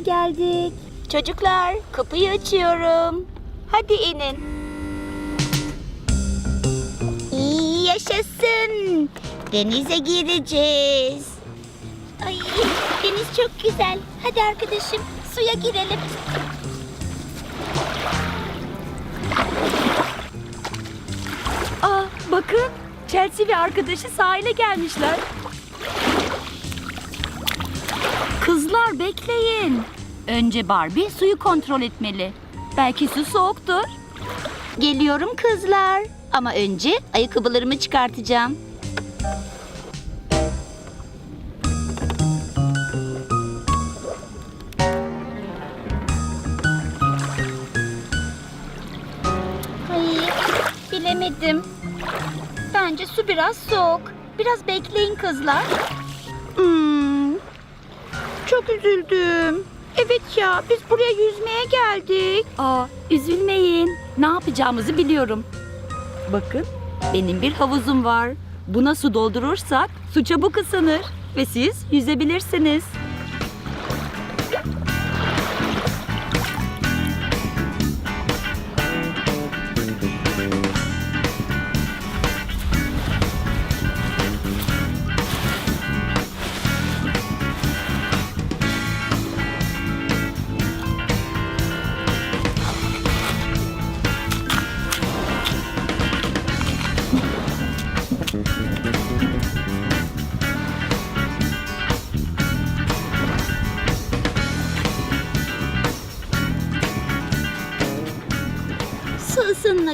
geldik. Çocuklar kapıyı açıyorum. Hadi inin. İyi yaşasın. Denize gireceğiz. Ay deniz çok güzel. Hadi arkadaşım suya girelim. Aa bakın Chelsea ve arkadaşı sahile gelmişler. Kızlar bekleyin. Önce Barbie suyu kontrol etmeli. Belki su soğuktur. Geliyorum kızlar. Ama önce ayakkabılarımı çıkartacağım. Ay, bilemedim. Bence su biraz soğuk. Biraz bekleyin kızlar. Üzüldüm. Evet ya, biz buraya yüzmeye geldik. Aa üzülmeyin. Ne yapacağımızı biliyorum. Bakın benim bir havuzum var. Buna su doldurursak su çabuk ısınır ve siz yüzebilirsiniz.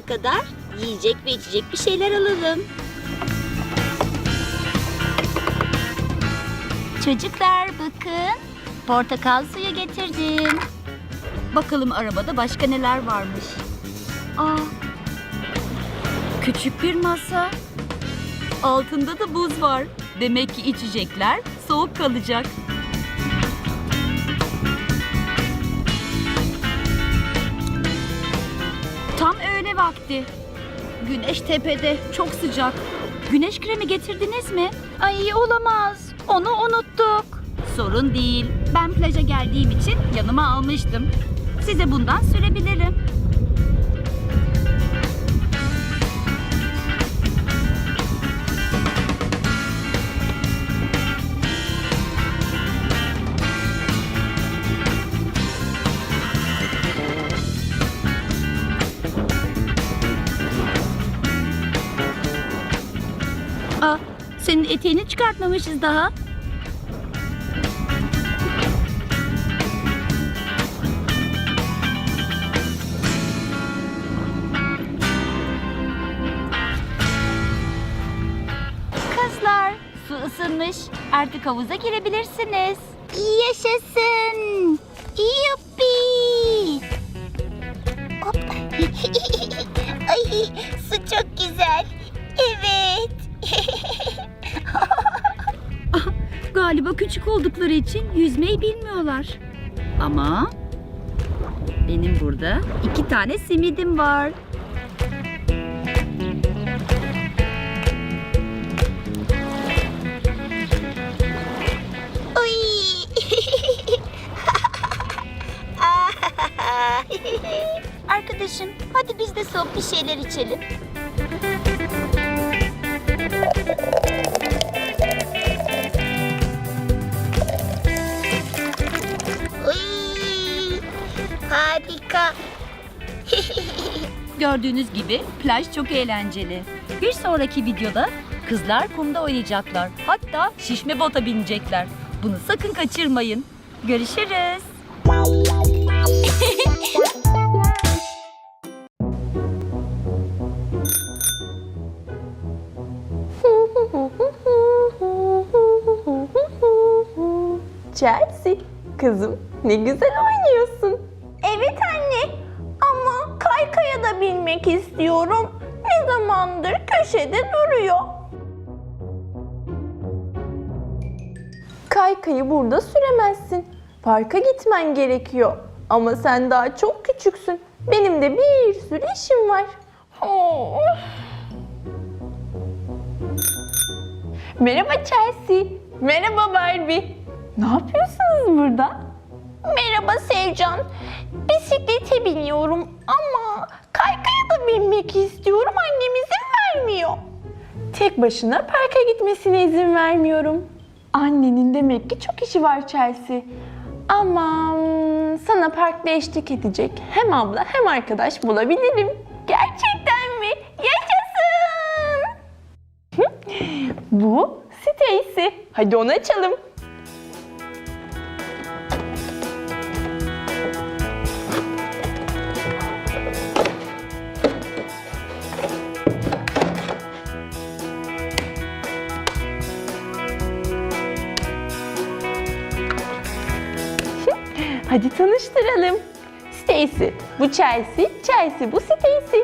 Isınana kadar yiyecek ve içecek bir şeyler alalım. Çocuklar bakın. Portakal suyu getirdim. Bakalım arabada başka neler varmış. Aa, küçük bir masa. Altında da buz var. Demek ki içecekler soğuk kalacak. Vakti. Güneş tepede, çok sıcak. Güneş kremi getirdiniz mi? Ay olamaz. Onu unuttuk. Sorun değil. Ben plaja geldiğim için yanıma almıştım. Size bundan sürebilirim. Aa, senin eteğini çıkartmamışız daha. Kızlar su ısınmış. Artık havuza girebilirsiniz. Yaşasın. Yuppi. Hop. Ay su çok güzel. Galiba küçük oldukları için yüzmeyi bilmiyorlar. Ama benim burada iki tane simidim var. Arkadaşım hadi biz de soğuk bir şeyler içelim. Harika. Gördüğünüz gibi plaj çok eğlenceli. Bir sonraki videoda kızlar kumda oynayacaklar. Hatta şişme bota binecekler. Bunu sakın kaçırmayın. Görüşürüz. Chelsea, kızım ne güzel istiyorum. Ne zamandır köşede duruyor. Kaykayı burada süremezsin. Parka gitmen gerekiyor. Ama sen daha çok küçüksün. Benim de bir sürü işim var. Oh. Merhaba Chelsea. Merhaba Barbie. Ne yapıyorsunuz burada? Merhaba Sevcan. Bisiklete biniyorum ama kaykaya da binmek istiyorum. Annem izin vermiyor. Tek başına parka gitmesine izin vermiyorum. Annenin demek ki çok işi var Chelsea. Aman sana parkta eşlik edecek hem abla hem arkadaş bulabilirim. Gerçekten mi? Yaşasın! Bu Stacy. Hadi onu açalım. Hadi tanıştıralım. Stacy, bu Chelsea, Chelsea bu Stacy.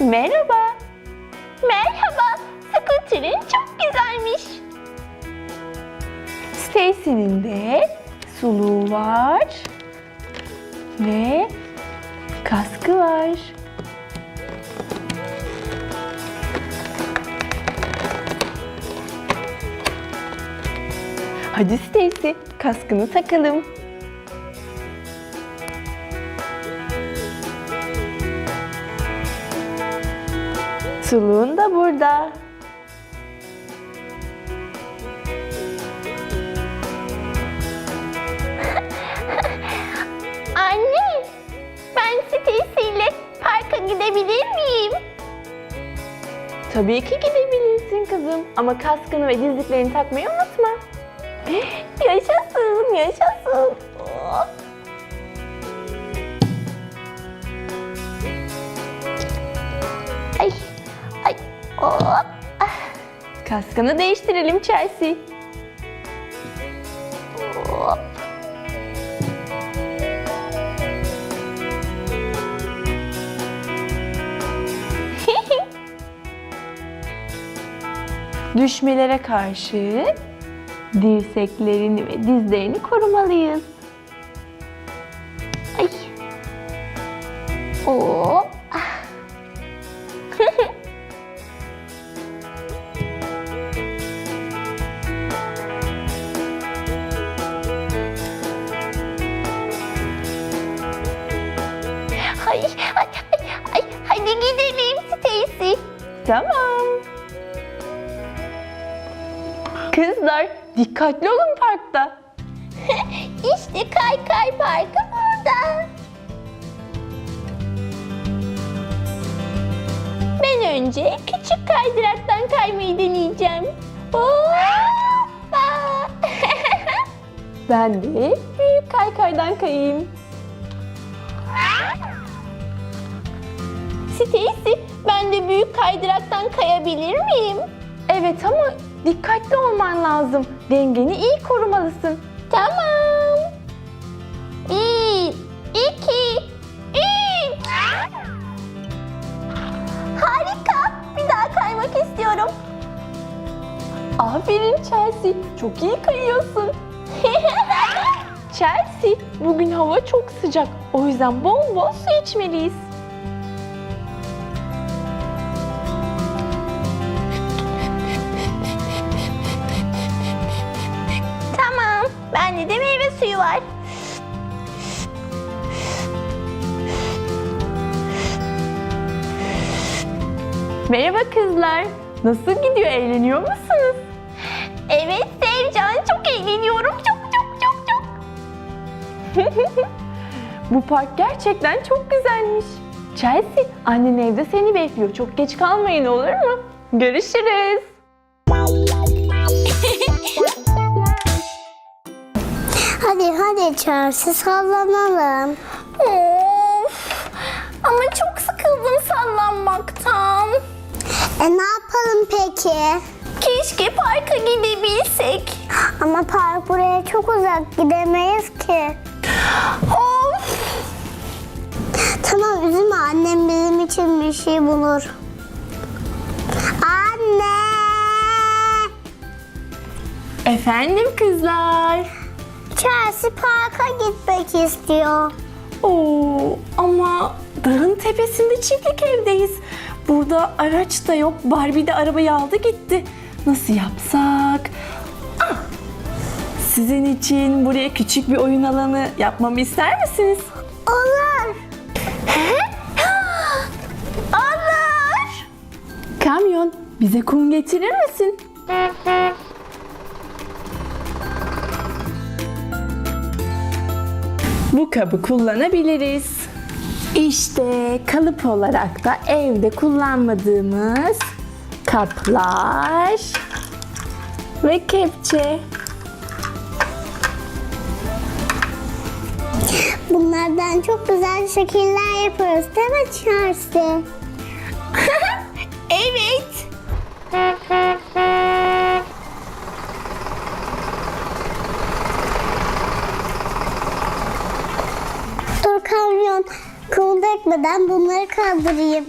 Merhaba. Merhaba. Scooter'ın çok güzelmiş. Stacy'nin de suluğu var ve kaskı var. Hadi Stacy, kaskını takalım. Suluğun da burada. Anne, ben Stacy ile parka gidebilir miyim? Tabii ki gidebilirsin kızım ama kaskını ve dizliklerini takmayı unutma. Ay, hop. Kaskını değiştirelim Chelsea. hop. Düşmelere karşı dirseklerini ve dizlerini korumalıyız. Ay. Hop. Kızlar dikkatli olun parkta. İşte kay kay parkı burada. Ben önce küçük kaydıraktan kaymayı deneyeceğim. Hoppa! Ben de büyük kaykaydan kayayım. Stacy, ben de büyük kaydıraktan kayabilir miyim? Evet ama dikkatli olman lazım. Dengeni iyi korumalısın. Tamam. Bir, iki, üç. Harika. Bir daha kaymak istiyorum. Aferin Chelsea. Çok iyi kayıyorsun. Chelsea, bugün hava çok sıcak. O yüzden bol bol su içmeliyiz. Var. Merhaba kızlar. Nasıl gidiyor? Eğleniyor musunuz? Evet Sevcan, çok eğleniyorum. Çok çok çok çok. Bu park gerçekten çok güzelmiş. Chelsea, annen evde seni bekliyor. Çok geç kalmayın olur mu? Görüşürüz. Hadi hadi Chelsea sallanalım. Of. Ama çok sıkıldım sallanmaktan. E ne yapalım peki? Keşke parka gidebilsek. Ama park buraya çok uzak gidemeyiz ki. Of. Tamam üzülme annem bizim için bir şey bulur. Anne! Efendim kızlar. Chelsea parka gitmek istiyor. Oo, ama dağın tepesinde çiftlik evdeyiz. Burada araç da yok. Barbie de arabayı aldı gitti. Nasıl yapsak? Ah, Sizin için buraya küçük bir oyun alanı yapmamı ister misiniz? Olur. Olur. Kamyon, bize kum getirir misin? Bu kabı kullanabiliriz. İşte kalıp olarak da evde kullanmadığımız kaplar ve kepçe. Bunlardan çok güzel şekiller yapıyoruz değil mi Chelsea? Dökmeden bunları kaldırayım.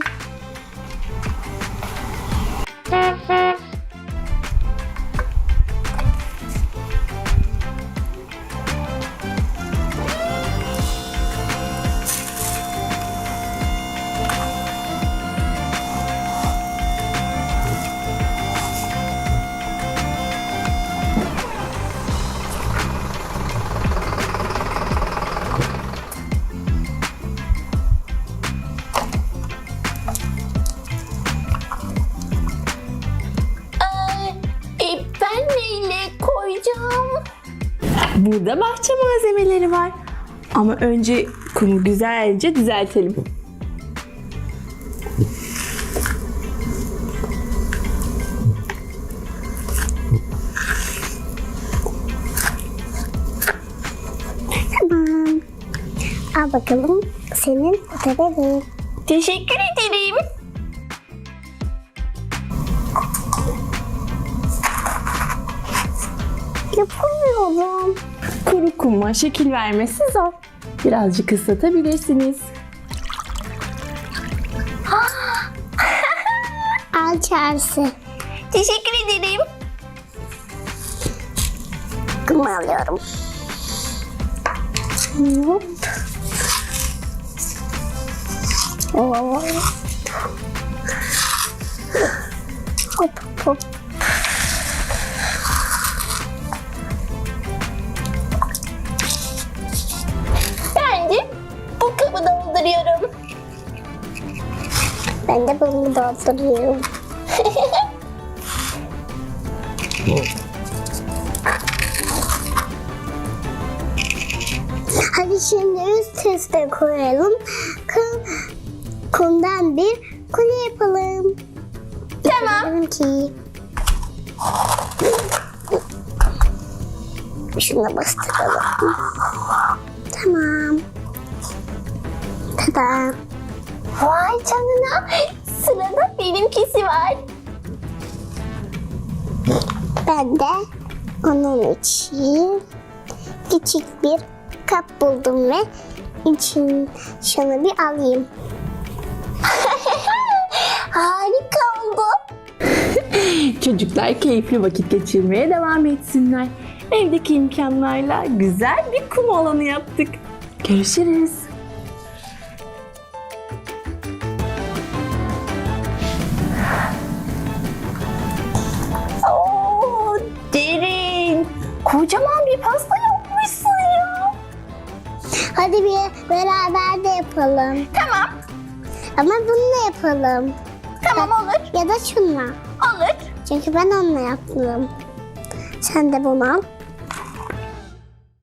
Burada bahçe malzemeleri var. Ama önce kumu güzelce düzeltelim. Tamam. Al bakalım senin ödevin. Teşekkür ederim. Yapamıyorum. Kuru kuma şekil vermesi zor. Birazcık ıslatabilirsiniz. Al Chelsea. Teşekkür ederim. Kum alıyorum. Hop. Oo. Hop hop. Ben de bunu dolduruyorum. Hadi şimdi üst üste koyalım. Kum, kumdan bir kule yapalım. Tamam. Ki. Şuna bastıralım. Tamam. Tada. Vay canına. Sırada benimkisi var. Ben de onun için küçük bir kap buldum ve için şunu bir alayım. Harika oldu. Çocuklar keyifli vakit geçirmeye devam etsinler. Evdeki imkanlarla güzel bir kum alanı yaptık. Görüşürüz. Kocaman bir pasta yapmışsın ya. Hadi bir beraber de yapalım. Tamam. Ama bununla yapalım. Tamam olur. Ya da şunla. Olur. Çünkü ben onunla yaptım. Sen de bunu al.